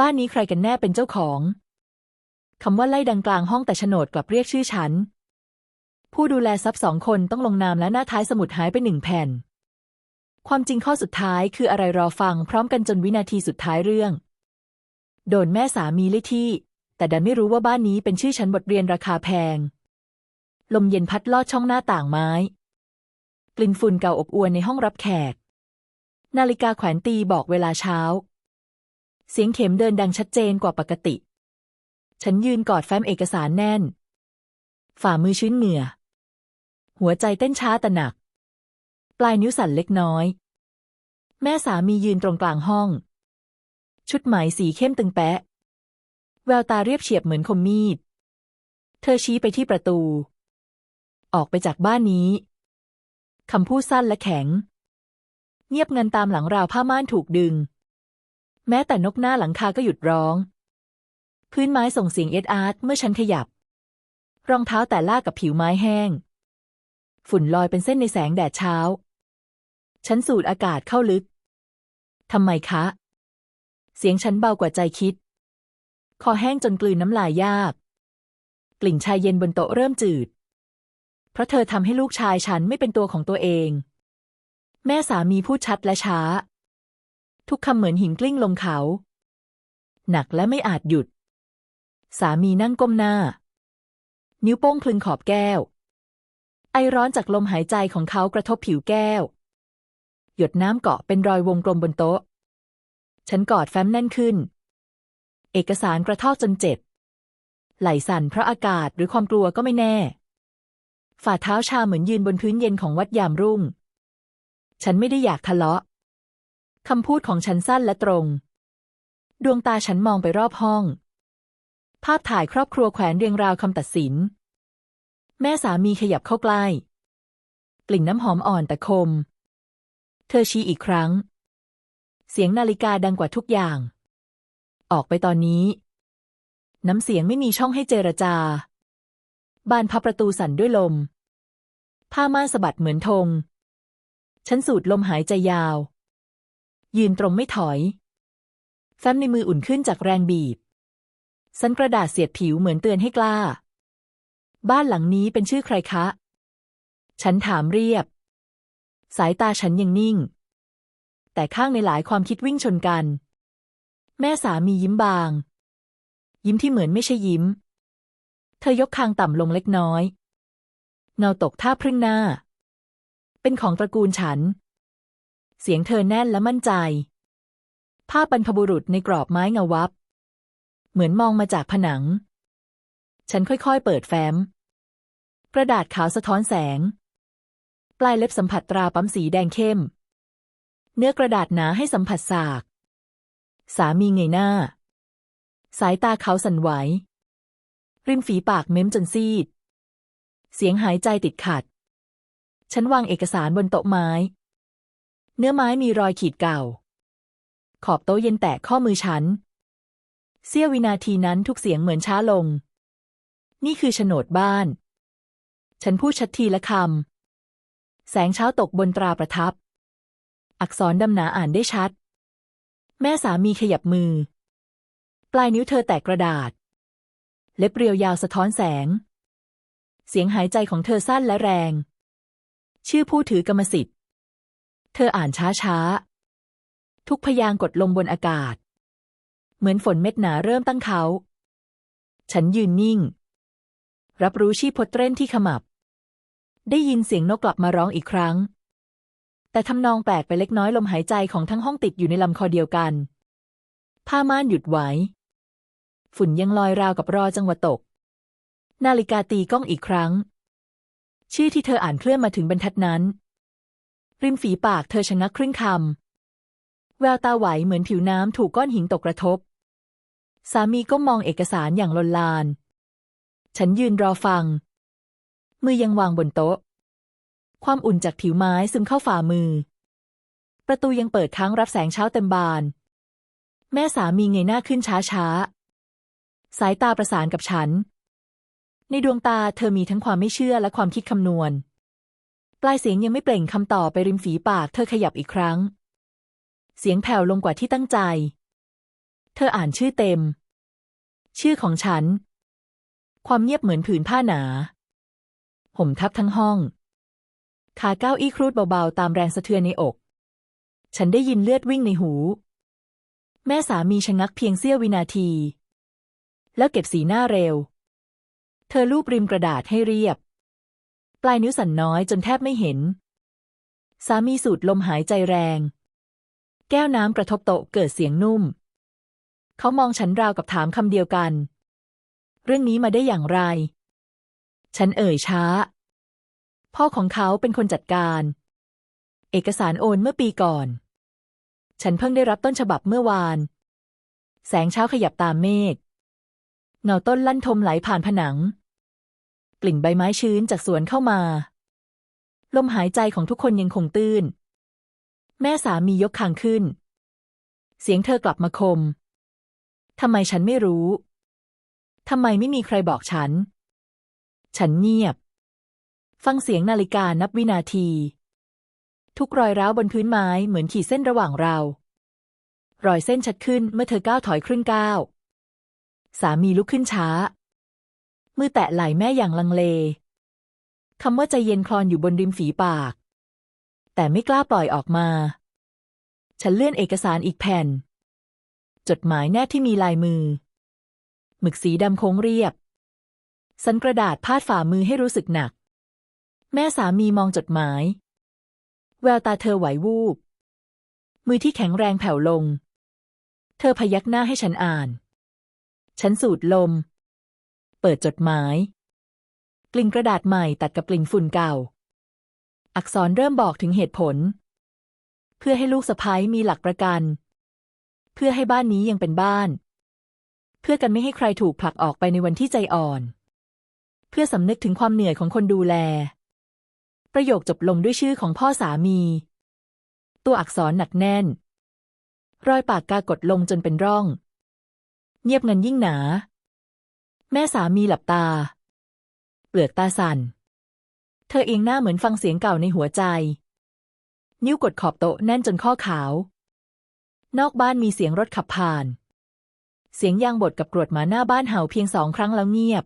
บ้านนี้ใครกันแน่เป็นเจ้าของคำว่าไล่ดังกลางห้องแต่โฉนดกลับเรียกชื่อฉัน ผู้ดูแลทรัพย์สองคนต้องลงนามและหน้าท้ายสมุดหายไปหนึ่งแผ่น ความจริงข้อสุดท้ายคืออะไรรอฟังพร้อมกันจนวินาทีสุดท้ายเรื่อง โดนแม่สามีเลยที่ แต่ดันไม่รู้ว่าบ้านนี้เป็นชื่อฉันบทเรียนราคาแพง ลมเย็นพัดลอดช่องหน้าต่างไม้ กลิ่นฝุ่นเก่าอบอวนในห้องรับแขก นาฬิกาแขวนตีบอกเวลาเช้า เสียงเข็มเดินดังชัดเจนกว่าปกติ ฉันยืนกอดแฟ้มเอกสารแน่น ฝ่ามือชื้นเหงื่อ หัวใจเต้นช้าแต่หนัก ปลายนิ้วสั่นเล็กน้อย แม่สามียืนตรงกลางห้อง ชุดไหมสีเข้มตึงแปะ แววตาเรียบเฉียบเหมือนคมมีด เธอชี้ไปที่ประตู ออกไปจากบ้านนี้คำพูดสั้นและแข็ง เงียบงันตามหลังราวผ้าม่านถูกดึง แม้แต่นกหน้าหลังคาก็หยุดร้อง พื้นไม้ส่งเสียงเอ็ดอาร์ตเมื่อฉันขยับ รองเท้าแต่ลากกับผิวไม้แห้ง ฝุ่นลอยเป็นเส้นในแสงแดดเช้า ฉันสูดอากาศเข้าลึก ทำไมคะ เสียงฉันเบากว่าใจคิด คอแห้งจนกลืนน้ำลายยาก กลิ่นชายเย็นบนโต๊ะเริ่มจืด เพราะเธอทำให้ลูกชายฉันไม่เป็นตัวของตัวเอง แม่สามีพูดชัดและช้า ทุกคำเหมือนหินกลิ้งลงเขา หนักและไม่อาจหยุด สามีนั่งก้มหน้า นิ้วโป้งคลึงขอบแก้ว ไอร้อนจากลมหายใจของเขากระทบผิวแก้ว หยดน้ำเกาะเป็นรอยวงกลมบนโต๊ะ ฉันกอดแฟ้มแน่นขึ้น เอกสารกระทอกจนเจ็บ ไหลสั่นเพราะอากาศหรือความกลัวก็ไม่แน่ ฝ่าเท้าชาเหมือนยืนบนพื้นเย็นของวัดยามรุ่ง ฉันไม่ได้อยากทะเลาะ คำพูดของฉันสั้นและตรง ดวงตาฉันมองไปรอบห้อง ภาพถ่ายครอบครัวแขวนเรียงราวคำตัดสิน แม่สามีขยับเข้าใกล้ กลิ่นน้ำหอมอ่อนแต่คม เธอชี้อีกครั้ง เสียงนาฬิกาดังกว่าทุกอย่าง ออกไปตอนนี้ น้ำเสียงไม่มีช่องให้เจรจา บานพับประตูสั่นด้วยลม ผ้าม่านสะบัดเหมือนธงฉันสูดลมหายใจยาว ยืนตรงไม่ถอยแฟ้มในมืออุ่นขึ้นจากแรงบีบ สันกระดาษเสียดผิวเหมือนเตือนให้กล้า บ้านหลังนี้เป็นชื่อใครคะ ฉันถามเรียบ สายตาฉันยังนิ่ง แต่ข้างในหลายความคิดวิ่งชนกัน แม่สามียิ้มบาง ยิ้มที่เหมือนไม่ใช่ยิ้ม เธอยกคางต่ำลงเล็กน้อย เงาตกท่าพรึ่งหน้า เป็นของตระกูลฉัน เสียงเธอแน่นและมั่นใจ ภาพบรรพบุรุษในกรอบไม้เงาวับ เหมือนมองมาจากผนัง ฉันค่อยๆ เปิดแฟ้ม กระดาษขาวสะท้อนแสง ปลายเล็บสัมผัสตราปั๊มสีแดงเข้ม เนื้อกระดาษหนาให้สัมผัสสาก สามีเงยหน้า สายตาเขาสั่นไหว ริมฝีปากเม้มจนซีด เสียงหายใจติดขัด ฉันวางเอกสารบนโต๊ะไม้ เนื้อไม้มีรอยขีดเก่า ขอบโต๊ะเย็นแตะข้อมือฉัน เสี้ยววินาทีนั้นทุกเสียงเหมือนช้าลง นี่คือโฉนดบ้าน ฉันพูดชัดทีละคำ แสงเช้าตกบนตราประทับ อักษรดำหนาอ่านได้ชัด แม่สามีขยับมือ ปลายนิ้วเธอแตะกระดาษ เล็บเรียวยาวสะท้อนแสง เสียงหายใจของเธอสั้นและแรง ชื่อผู้ถือกรรมสิทธิ์ เธออ่านช้าช้าๆ ทุกพยางค์กดลงบนอากาศ เหมือนฝนเม็ดหนาเริ่มตั้งเขา ฉันยืนนิ่ง รับรู้ชีพจน์เต้นที่ขมับ ได้ยินเสียงนกกลับมาร้องอีกครั้ง แต่ทำนองแปลกไปเล็กน้อยลมหายใจของทั้งห้องติดอยู่ในลำคอเดียวกัน ผ้าม่านหยุดไหว ฝุ่นยังลอยราวกับรอจังหวะตก นาฬิกาตีก้องอีกครั้ง ชื่อที่เธออ่านเคลื่อนมาถึงบรรทัดนั้น ริมฝีปากเธอชะงักครึ่งคำ แววตาไหวเหมือนผิวน้ำถูกก้อนหินตกกระทบ สามีก็มองเอกสารอย่างลนลาน ฉันยืนรอฟัง มือยังวางบนโต๊ะ ความอุ่นจากผิวไม้ซึมเข้าฝ่ามือ ประตูยังเปิดค้างรับแสงเช้าเต็มบาน แม่สามีเงยหน้าขึ้นช้าช้าๆสายตาประสานกับฉัน ในดวงตาเธอมีทั้งความไม่เชื่อและความคิดคำนวณ ปลายเสียงยังไม่เปล่งคำตอบไปริมฝีปากเธอขยับอีกครั้ง เสียงแผ่วลงกว่าที่ตั้งใจ เธออ่านชื่อเต็ม ชื่อของฉัน ความเงียบเหมือนผืนผ้าหนา ห่มทับทั้งห้อง ขาก้าวอี้ครูดเบาๆ ตามแรงสะเทือนในอก ฉันได้ยินเลือดวิ่งในหู แม่สามีชะงักเพียงเสี้ยววินาที แล้วเก็บสีหน้าเร็ว เธอลูบริมกระดาษให้เรียบ ปลายนิ้วสั่นน้อยจนแทบไม่เห็น สามีสูดลมหายใจแรง แก้วน้ำกระทบโต๊ะเกิดเสียงนุ่ม เขามองฉันราวกับถามคำเดียวกัน เรื่องนี้มาได้อย่างไร ฉันเอ่ยช้า พ่อของเขาเป็นคนจัดการ เอกสารโอนเมื่อปีก่อน ฉันเพิ่งได้รับต้นฉบับเมื่อวาน แสงเช้าขยับตามเมฆเงาต้นลั่นทมไหลผ่านผนัง ลิ่นใบไม้ชื้นจากสวนเข้ามา ลมหายใจของทุกคนยังคงตื้น แม่สามียกคางขึ้น เสียงเธอกลับมาคม ทำไมฉันไม่รู้ ทำไมไม่มีใครบอกฉัน ฉันเงียบ ฟังเสียงนาฬิกานับวินาที ทุกรอยร้าวบนพื้นไม้เหมือนขีดเส้นระหว่างเรา รอยเส้นชัดขึ้นเมื่อเธอก้าวถอยครึ่งก้าวสามีลุกขึ้นช้า มือแตะไหล่แม่อย่างลังเลคำว่าใจเย็นคลอนอยู่บนริมฝีปาก แต่ไม่กล้าปล่อยออกมา ฉันเลื่อนเอกสารอีกแผ่น จดหมายแนบที่มีลายมือ หมึกสีดำโค้งเรียบ สันกระดาษพาดฝ่ามือให้รู้สึกหนัก แม่สามีมองจดหมาย แววตาเธอไหววูบ มือที่แข็งแรงแผ่วลง เธอพยักหน้าให้ฉันอ่าน ฉันสูดลม ปิดจดหมาย กลิ่นกระดาษใหม่ตัดกับกลิ่นฝุ่นเก่า อักษรเริ่มบอกถึงเหตุผล เพื่อให้ลูกสะพ้ยมีหลักประกัน เพื่อให้บ้านนี้ยังเป็นบ้าน เพื่อกันไม่ให้ใครถูกผลักออกไปในวันที่ใจอ่อน เพื่อสำนึกถึงความเหนื่อยของคนดูแล ประโยคจบลงด้วยชื่อของพ่อสามี ตัวอักษรหนักแน่น รอยปากกากดลงจนเป็นร่อง เงียบงันยิ่งหนา แม่สามีหลับตา เปลือกตาสั่น เธอเองหน้าเหมือนฟังเสียงเก่าในหัวใจ นิ้วกดขอบโต๊ะแน่นจนข้อขาว นอกบ้านมีเสียงรถขับผ่าน เสียงยางบดกับกรวดหมาหน้าบ้านเห่าเพียงสองครั้งแล้วเงียบ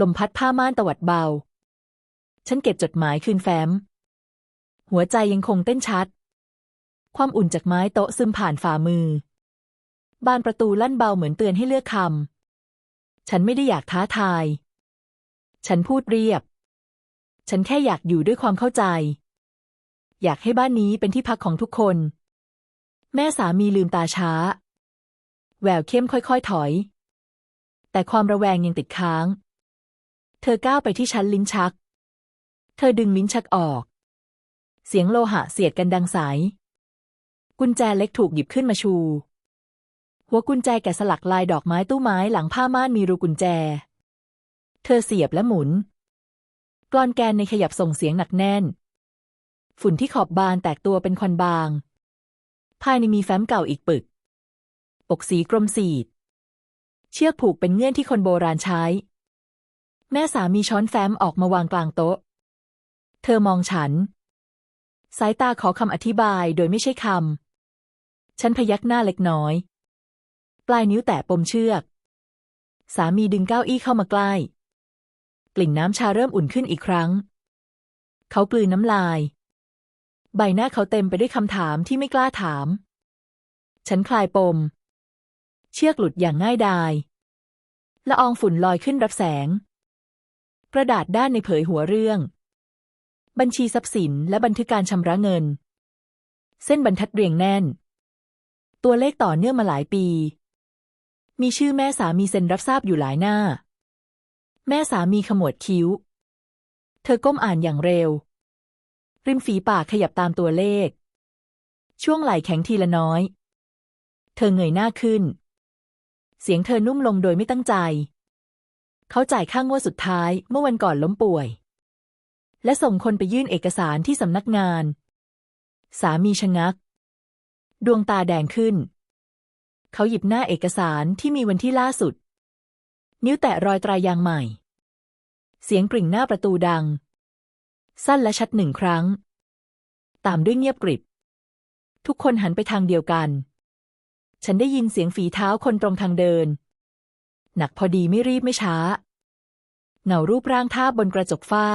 ลมพัดผ้าม่านตวัดเบา ฉันเก็บจดหมายคืนแฟ้ม หัวใจยังคงเต้นชัด ความอุ่นจากไม้โต๊ะซึมผ่านฝ่ามือ บานประตูลั่นเบาเหมือนเตือนให้เลือกคำ ฉันไม่ได้อยากท้าทาย ฉันพูดเรียบ ฉันแค่อยากอยู่ด้วยความเข้าใจ อยากให้บ้านนี้เป็นที่พักของทุกคน แม่สามีลืมตาช้า แววเข้มค่อยๆถอย แต่ความระแวงยังติดค้าง เธอก้าวไปที่ชั้นลิ้นชัก เธอดึงลิ้นชักออก เสียงโลหะเสียดกันดังสาย กุญแจเล็กถูกหยิบขึ้นมาชู หัวกุญแจแกะสลักลายดอกไม้ตู้ไม้หลังผ้าม่านมีรูกุญแจ เธอเสียบและหมุนกลอนแกนในขยับส่งเสียงหนักแน่น ฝุ่นที่ขอบบานแตกตัวเป็นควันบาง ภายในมีแฟ้มเก่าอีกปึกปกสีกรมสีด เชือกผูกเป็นเงื่อนที่คนโบราณใช้ แม่สามีช้อนแฟ้มออกมาวางกลางโต๊ะ เธอมองฉัน สายตาขอคำอธิบายโดยไม่ใช่คำฉันพยักหน้าเล็กน้อย ปลายนิ้วแตะปมเชือก สามีดึงเก้าอี้เข้ามาใกล้ กลิ่นน้ำชาเริ่มอุ่นขึ้นอีกครั้ง เขากลืนน้ำลาย ใบหน้าเขาเต็มไปด้วยคำถามที่ไม่กล้าถาม ฉันคลายปม เชือกหลุดอย่างง่ายดายละอองฝุ่นลอยขึ้นรับแสง กระดาษด้านในเผยหัวเรื่อง บัญชีทรัพย์สินและบันทึกการชำระเงิน เส้นบรรทัดเรียงแน่น ตัวเลขต่อเนื่องมาหลายปี มีชื่อแม่สามีเซ็นรับทราบอยู่หลายหน้า แม่สามีขมวดคิ้ว เธอก้มอ่านอย่างเร็ว ริมฝีปากขยับตามตัวเลข ช่วงไหล่แข็งทีละน้อย เธอเงยหน้าขึ้น เสียงเธอนุ่มลงโดยไม่ตั้งใจ เขาจ่ายค่างวดสุดท้ายเมื่อวันก่อนล้มป่วย และส่งคนไปยื่นเอกสารที่สำนักงาน สามีชะงัก ดวงตาแดงขึ้น เขาหยิบหน้าเอกสารที่มีวันที่ล่าสุด นิ้วแตะรอยตรายางใหม่ เสียงกริ่งหน้าประตูดัง สั้นและชัดหนึ่งครั้ง ตามด้วยเงียบกริบ ทุกคนหันไปทางเดียวกัน ฉันได้ยินเสียงฝีเท้าคนตรงทางเดิน หนักพอดีไม่รีบไม่ช้า เงารูปร่างท่าบบนกระจกฝ้า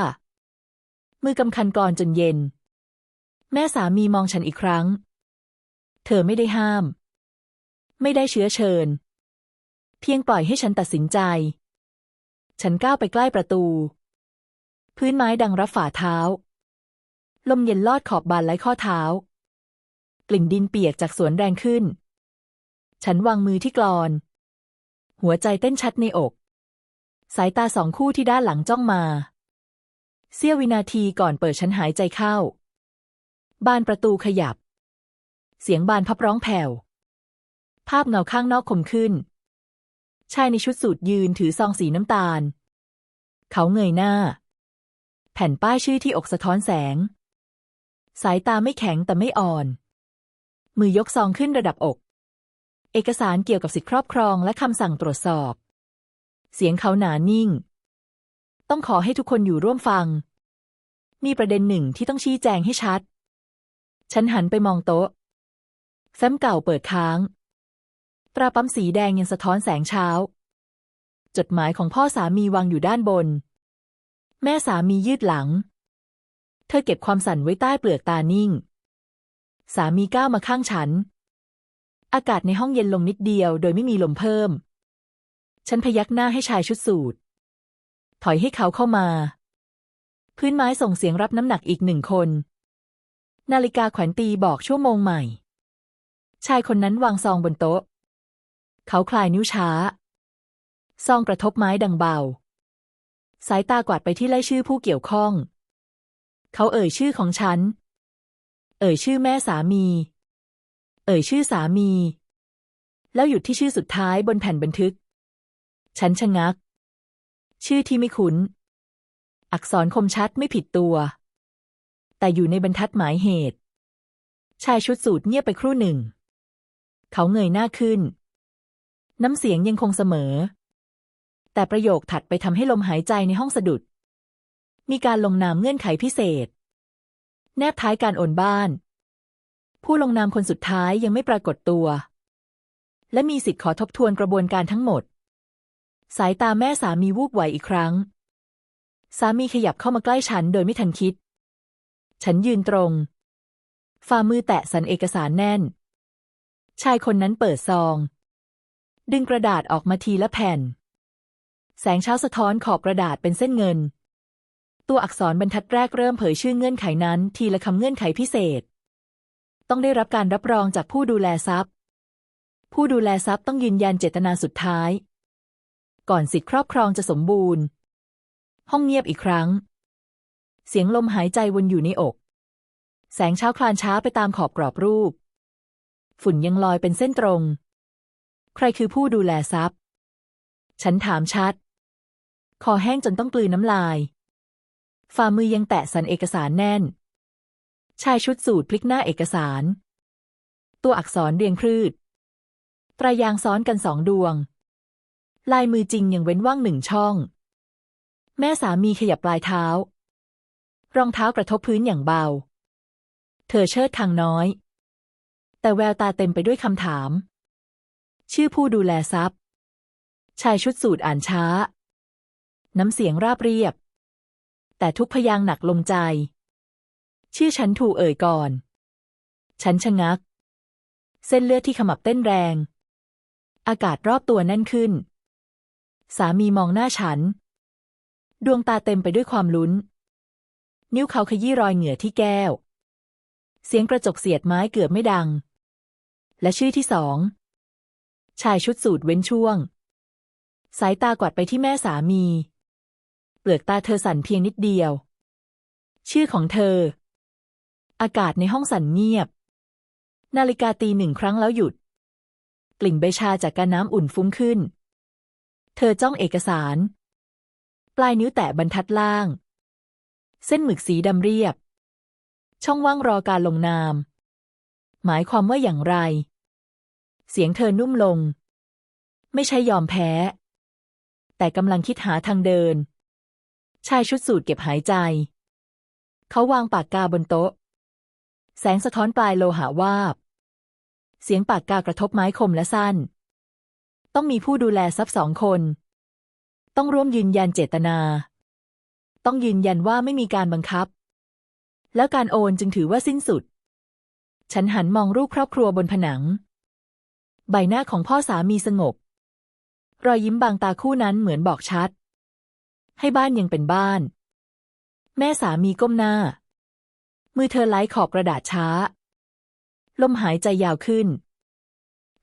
มือกำคันกรจนเย็น แม่สามีมองฉันอีกครั้ง เธอไม่ได้ห้าม ไม่ได้เชื้อเชิญ เพียงปล่อยให้ฉันตัดสินใจ ฉันก้าวไปใกล้ประตู พื้นไม้ดังรับฝ่าเท้า ลมเย็นลอดขอบบานไล้ข้อเท้า กลิ่นดินเปียกจากสวนแรงขึ้น ฉันวางมือที่กลอน หัวใจเต้นชัดในอก สายตาสองคู่ที่ด้านหลังจ้องมา เสี้ยววินาทีก่อนเปิดฉันหายใจเข้า บานประตูขยับ เสียงบานพับร้องแผ่ว ภาพเงาข้างนอกคมขึ้น ชายในชุดสูทยืนถือซองสีน้ำตาล เขาเงยหน้า แผ่นป้ายชื่อที่อกสะท้อนแสง สายตาไม่แข็งแต่ไม่อ่อน มือยกซองขึ้นระดับอก เอกสารเกี่ยวกับสิทธิครอบครองและคำสั่งตรวจสอบ เสียงเขาหนานิ่ง ต้องขอให้ทุกคนอยู่ร่วมฟัง มีประเด็นหนึ่งที่ต้องชี้แจงให้ชัด ฉันหันไปมองโต๊ะแฟ้มเก่าเปิดค้าง ตราปั๊มสีแดงยังสะท้อนแสงเช้า จดหมายของพ่อสามีวางอยู่ด้านบน แม่สามียืดหลัง เธอเก็บความสั่นไว้ใต้เปลือกตานิ่ง สามีก้าวมาข้างฉัน อากาศในห้องเย็นลงนิดเดียวโดยไม่มีลมเพิ่ม ฉันพยักหน้าให้ชายชุดสูทถอยให้เขาเข้ามา พื้นไม้ส่งเสียงรับน้ำหนักอีกหนึ่งคน นาฬิกาแขวนตีบอกชั่วโมงใหม่ ชายคนนั้นวางซองบนโต๊ะ เขาคลายนิ้วช้า ซองกระทบไม้ดังเบา สายตากวาดไปที่ไล่ชื่อผู้เกี่ยวข้อง เขาเอ่ยชื่อของฉัน เอ่ยชื่อแม่สามี เอ่ยชื่อสามี แล้วหยุดที่ชื่อสุดท้ายบนแผ่นบันทึก ฉันชะงัก ชื่อที่ไม่คุ้น อักษรคมชัดไม่ผิดตัว แต่อยู่ในบรรทัดหมายเหตุ ชายชุดสูทเงียบไปครู่หนึ่ง เขาเงยหน้าขึ้น น้ำเสียงยังคงเสมอ แต่ประโยคถัดไปทำให้ลมหายใจในห้องสะดุด มีการลงนามเงื่อนไขพิเศษ แนบท้ายการโอนบ้าน ผู้ลงนามคนสุดท้ายยังไม่ปรากฏตัว และมีสิทธิ์ขอทบทวนกระบวนการทั้งหมด สายตาแม่สามีวูบไหวอีกครั้ง สามีขยับเข้ามาใกล้ฉันโดยไม่ทันคิด ฉันยืนตรง ฝ่ามือแตะสันเอกสารแน่น ชายคนนั้นเปิดซอง ดึงกระดาษออกมาทีละแผ่น แสงเช้าสะท้อนขอบกระดาษเป็นเส้นเงิน ตัวอักษรบรรทัดแรกเริ่มเผยชื่อเงื่อนไขนั้น ทีละคำเงื่อนไขพิเศษ ต้องได้รับการรับรองจากผู้ดูแลทรัพย์ ผู้ดูแลทรัพย์ต้องยืนยันเจตนาสุดท้าย ก่อนสิทธิครอบครองจะสมบูรณ์ ห้องเงียบอีกครั้ง เสียงลมหายใจวนอยู่ในอก แสงเช้าคลานช้าไปตามขอบกรอบรูป ฝุ่นยังลอยเป็นเส้นตรง ใครคือผู้ดูแลทรัพย์ ฉันถามชัด คอแห้งจนต้องกลืนน้ำลาย ฝ่ามือยังแตะสันเอกสารแน่น ชายชุดสูทพลิกหน้าเอกสาร ตัวอักษรเรียงพืชตรายางซ้อนกันสองดวง ลายมือจริงยังเว้นว่างหนึ่งช่อง แม่สามีขยับปลายเท้า รองเท้ากระทบพื้นอย่างเบา เธอเชิดทางน้อย แต่แววตาเต็มไปด้วยคำถาม ชื่อผู้ดูแลทรัพย์ ชายชุดสูทอ่านช้า น้ำเสียงราบเรียบ แต่ทุกพยางค์หนักลงใจ ชื่อฉันถูกเอ่ยก่อน ฉันชะงัก เส้นเลือดที่ขมับเต้นแรง อากาศรอบตัวแน่นขึ้น สามีมองหน้าฉัน ดวงตาเต็มไปด้วยความลุ้น นิ้วเขาขยี้รอยเหงื่อที่แก้ว เสียงกระจกเสียดไม้เกือบไม่ดัง และชื่อที่สอง ชายชุดสูทเว้นช่วง สายตากวาดไปที่แม่สามี เปลือกตาเธอสั่นเพียงนิดเดียว ชื่อของเธอ อากาศในห้องสั่นเงียบ นาฬิกาตีหนึ่งครั้งแล้วหยุด กลิ่นใบชาจากการน้ำอุ่นฟุ้งขึ้น เธอจ้องเอกสาร ปลายนิ้วแตะบรรทัดล่าง เส้นหมึกสีดำเรียบ ช่องว่างรอการลงนาม หมายความว่าอย่างไร เสียงเธอนุ่มลง ไม่ใช่ยอมแพ้ แต่กำลังคิดหาทางเดิน ชายชุดสูทเก็บหายใจ เขาวางปากกาบนโต๊ะ แสงสะท้อนปลายโลหะวาบ เสียงปากกากระทบไม้คมและสั้น ต้องมีผู้ดูแลทรัพย์สองคน ต้องร่วมยืนยันเจตนา ต้องยืนยันว่าไม่มีการบังคับ แล้วการโอนจึงถือว่าสิ้นสุด ฉันหันมองรูปครอบครัวบนผนัง ใบหน้าของพ่อสามีสงบ รอยยิ้มบางตาคู่นั้นเหมือนบอกชัด ให้บ้านยังเป็นบ้าน แม่สามีก้มหน้า มือเธอไล้ขอบกระดาษช้า ลมหายใจยาวขึ้น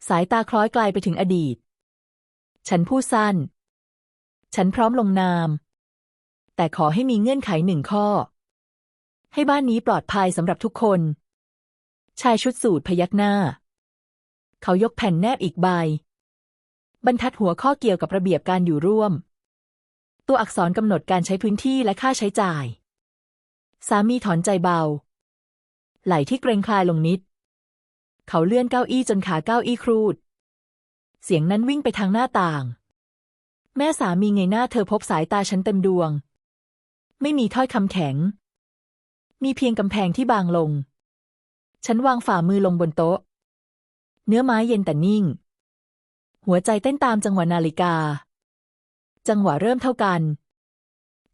สายตาคล้อยไกลไปถึงอดีต ฉันพูดสั้น ฉันพร้อมลงนาม แต่ขอให้มีเงื่อนไขหนึ่งข้อ ให้บ้านนี้ปลอดภัยสำหรับทุกคน ชายชุดสูทพยักหน้า เขายกแผ่นแนบอีกใบ บรรทัดหัวข้อเกี่ยวกับระเบียบการอยู่ร่วม ตัวอักษรกำหนดการใช้พื้นที่และค่าใช้จ่าย สามีถอนใจเบา ไหล่ที่เกรงคลายลงนิด เขาเลื่อนเก้าอี้จนขาเก้าอี้ครูด เสียงนั้นวิ่งไปทางหน้าต่าง แม่สามีเงยหน้าเธอพบสายตาฉันเต็มดวง ไม่มีถ้อยคำแข็ง มีเพียงกำแพงที่บางลง ฉันวางฝ่ามือลงบนโต๊ะ เนื้อไม้เย็นแต่นิ่ง หัวใจเต้นตามจังหวะนาฬิกา จังหวะเริ่มเท่ากัน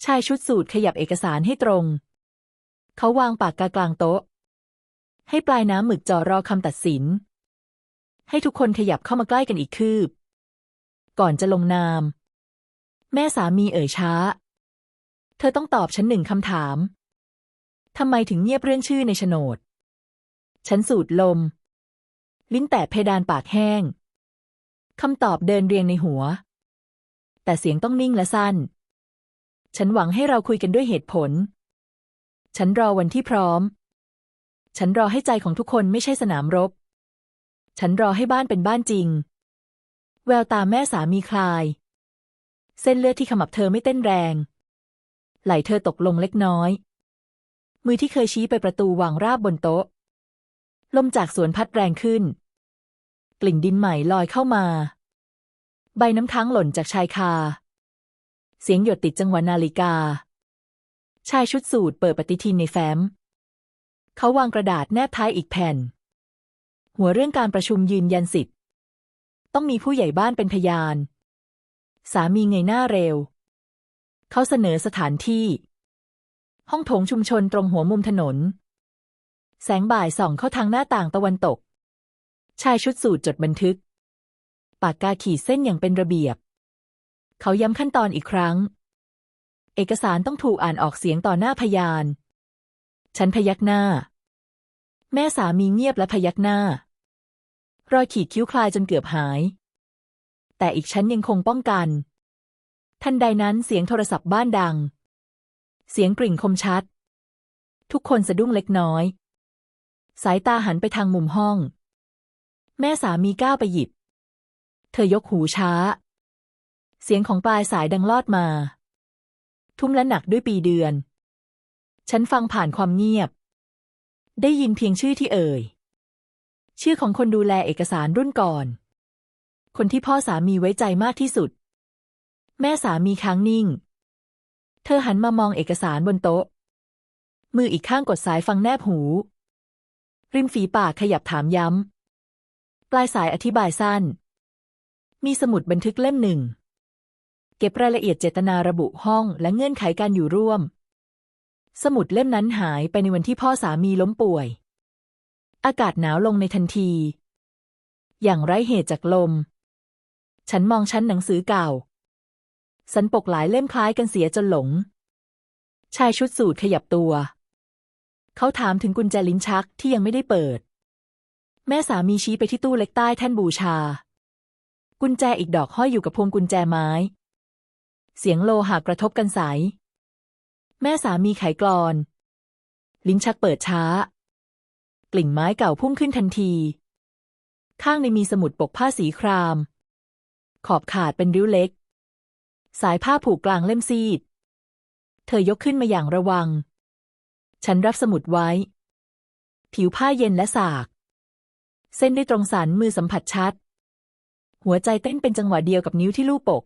ชายชุดสูทขยับเอกสารให้ตรง เขาวางปากกากลางโต๊ะ ให้ปลายน้ำหมึกจ่อรอคำตัดสิน ให้ทุกคนขยับเข้ามาใกล้กันอีกคืบ ก่อนจะลงนาม แม่สามีเอ่ยช้า เธอต้องตอบฉันหนึ่งคำถามทำไมถึงเงียบเรื่องชื่อในโฉนด ฉันสูดลม ลิ้นแตะเพดานปากแห้ง คำตอบเดินเรียงในหัว แต่เสียงต้องนิ่งและสั้น ฉันหวังให้เราคุยกันด้วยเหตุผล ฉันรอวันที่พร้อม ฉันรอให้ใจของทุกคนไม่ใช่สนามรบ ฉันรอให้บ้านเป็นบ้านจริง แววตาแม่สามีคลาย เส้นเลือดที่ขมับเธอไม่เต้นแรง ไหลเธอตกลงเล็กน้อย มือที่เคยชี้ไปประตูวางราบบนโต๊ะลมจากสวนพัดแรงขึ้น กลิ่นดินใหม่ลอยเข้ามา ใบน้ำค้างหล่นจากชายคา เสียงหยดติดจังหวะนาฬิกา ชายชุดสูทเปิดปฏิทินในแฟ้ม เขาวางกระดาษแนบท้ายอีกแผ่น หัวเรื่องการประชุมยืนยันสิทธิ์ ต้องมีผู้ใหญ่บ้านเป็นพยาน สามีเงยหน้าเร็ว เขาเสนอสถานที่ ห้องโถงชุมชนตรงหัวมุมถนน แสงบ่ายส่องเข้าทางหน้าต่างตะวันตก ชายชุดสูทจดบันทึก ปากกาขีดเส้นอย่างเป็นระเบียบ เขาย้ำขั้นตอนอีกครั้ง เอกสารต้องถูกอ่านออกเสียงต่อหน้าพยาน ฉันพยักหน้า แม่สามีเงียบและพยักหน้า รอยขีดคิ้วคลายจนเกือบหาย แต่อีกชั้นยังคงป้องกัน ทันใดนั้นเสียงโทรศัพท์บ้านดัง เสียงกริ่งคมชัด ทุกคนสะดุ้งเล็กน้อย สายตาหันไปทางมุมห้อง แม่สามีก้าวไปหยิบ เธอยกหูช้า เสียงของปลายสายดังลอดมา ทุ่มและหนักด้วยปีเดือน ฉันฟังผ่านความเงียบ ได้ยินเพียงชื่อที่เอ่ย ชื่อของคนดูแลเอกสารรุ่นก่อน คนที่พ่อสามีไว้ใจมากที่สุด แม่สามีค้างนิ่ง เธอหันมามองเอกสารบนโต๊ะ มืออีกข้างกดสายฟังแนบหู ริมฝีปากขยับถามย้ำ ปลายสายอธิบายสั้น มีสมุดบันทึกเล่มหนึ่ง เก็บรายละเอียดเจตนาระบุห้องและเงื่อนไขการอยู่ร่วม สมุดเล่มนั้นหายไปในวันที่พ่อสามีล้มป่วย อากาศหนาวลงในทันที อย่างไร้เหตุจากลม ฉันมองชั้นหนังสือเก่า สันปกหลายเล่มคล้ายกันเสียจนหลง ชายชุดสูทขยับตัว เขาถามถึงกุญแจลิ้นชักที่ยังไม่ได้เปิด แม่สามีชี้ไปที่ตู้เล็กใต้แท่นบูชา กุญแจอีกดอกห้อยอยู่กับพวงกุญแจไม้ เสียงโลหะกระทบกันใสแม่สามีไขกรอน ลิ้นชักเปิดช้า กลิ่นไม้เก่าพุ่งขึ้นทันที ข้างในมีสมุดปกผ้าสีคราม ขอบขาดเป็นริ้วเล็ก สายผ้าผูกกลางเล่มซีด เธอยกขึ้นมาอย่างระวัง ฉันรับสมุดไว้ ผิวผ้าเย็นและสาก เส้นได้ตรงสันมือสัมผัสชัด หัวใจเต้นเป็นจังหวะเดียวกับนิ้วที่ลูบปก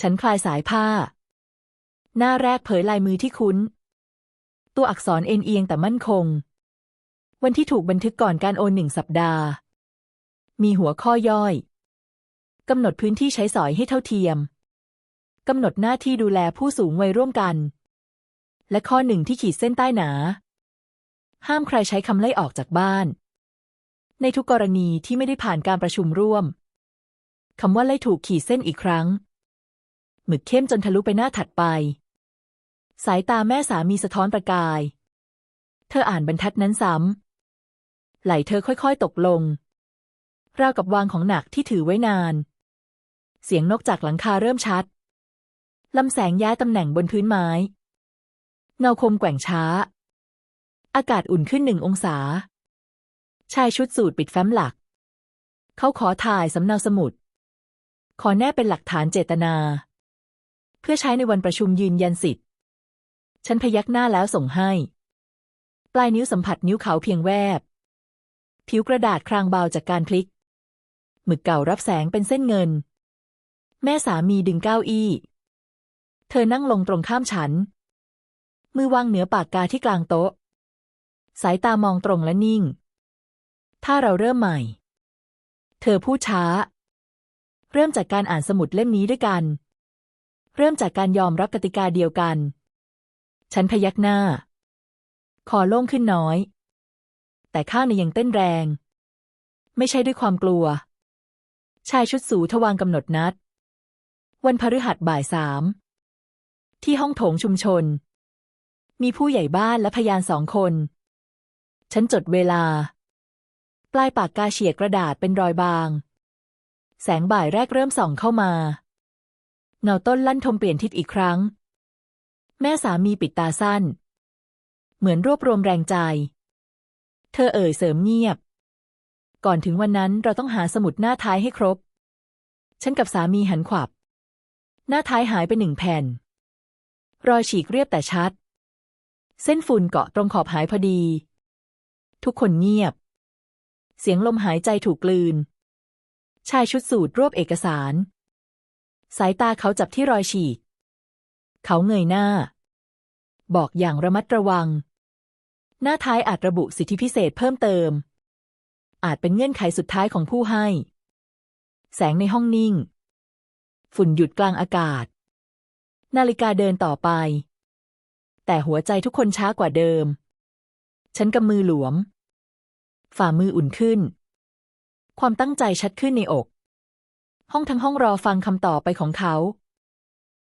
ฉันคลายสายผ้า หน้าแรกเผยลายมือที่คุ้น ตัวอักษรเอ็นเอียงแต่มั่นคง วันที่ถูกบันทึกก่อนการโอนหนึ่งสัปดาห์ มีหัวข้อย่อยกำหนดพื้นที่ใช้สอยให้เท่าเทียมกำหนดหน้าที่ดูแลผู้สูงวัยร่วมกัน และข้อหนึ่งที่ขีดเส้นใต้หนา ห้ามใครใช้คำไล่ออกจากบ้าน ในทุกกรณีที่ไม่ได้ผ่านการประชุมร่วมคำว่าไล่ถูกขีดเส้นอีกครั้ง หมึกเข้มจนทะลุไปหน้าถัดไป สายตาแม่สามีสะท้อนประกาย เธออ่านบรรทัดนั้นซ้ำไหลเธอค่อยๆตกลง ราวกับวางของหนักที่ถือไว้นาน เสียงนกจากหลังคาเริ่มชัดลำแสงย้ายตำแหน่งบนพื้นไม้ เงาคมแกว่งช้า อากาศอุ่นขึ้นหนึ่งองศา ชายชุดสูทปิดแฟ้มหลัก เขาขอถ่ายสำเนาสมุด ขอแนบเป็นหลักฐานเจตนา เพื่อใช้ในวันประชุมยืนยันสิทธิ์ ฉันพยักหน้าแล้วส่งให้ ปลายนิ้วสัมผัสนิ้วเขาเพียงแวบ ผิวกระดาษครางเบาจากการพลิก หมึกเก่ารับแสงเป็นเส้นเงิน แม่สามีดึงเก้าอี้ เธอนั่งลงตรงข้ามฉัน มือวางเหนือปากกาที่กลางโต๊ะ สายตามองตรงและนิ่ง ถ้าเราเริ่มใหม่ เธอพูดช้า เริ่มจากการอ่านสมุดเล่มนี้ด้วยกัน เริ่มจากการยอมรับกติกาเดียวกัน ฉันพยักหน้า คอโล่งขึ้นน้อย แต่ข้างในยังเต้นแรง ไม่ใช่ด้วยความกลัว ชายชุดสูทวางกำหนดนัด วันพฤหัสบ่ายสามที่ห้องโถงชุมชน มีผู้ใหญ่บ้านและพยานสองคน ฉันจดเวลา ลายปากกาเฉียดกระดาษเป็นรอยบาง แสงบ่ายแรกเริ่มส่องเข้ามา เงาต้นลั่นทมเปลี่ยนทิศอีกครั้ง แม่สามีปิดตาสั้น เหมือนรวบรวมแรงใจ เธอเอ่ยเสริมเงียบ ก่อนถึงวันนั้นเราต้องหาสมุดหน้าท้ายให้ครบ ฉันกับสามีหันขวับ หน้าท้ายหายไปหนึ่งแผ่น รอยฉีกเรียบแต่ชัด เส้นฝุ่นเกาะตรงขอบหายพอดี ทุกคนเงียบ เสียงลมหายใจถูกกลืน ชายชุดสูทรวบเอกสาร สายตาเขาจับที่รอยฉีก เขาเงยหน้า บอกอย่างระมัดระวัง หน้าท้ายอาจระบุสิทธิพิเศษเพิ่มเติม อาจเป็นเงื่อนไขสุดท้ายของผู้ให้ แสงในห้องนิ่ง ฝุ่นหยุดกลางอากาศ นาฬิกาเดินต่อไป แต่หัวใจทุกคนช้ากว่าเดิม ฉันกำมือหลวม ฝ่ามืออุ่นขึ้น ความตั้งใจชัดขึ้นในอก ห้องทั้งห้องรอฟังคำตอบไปของเขา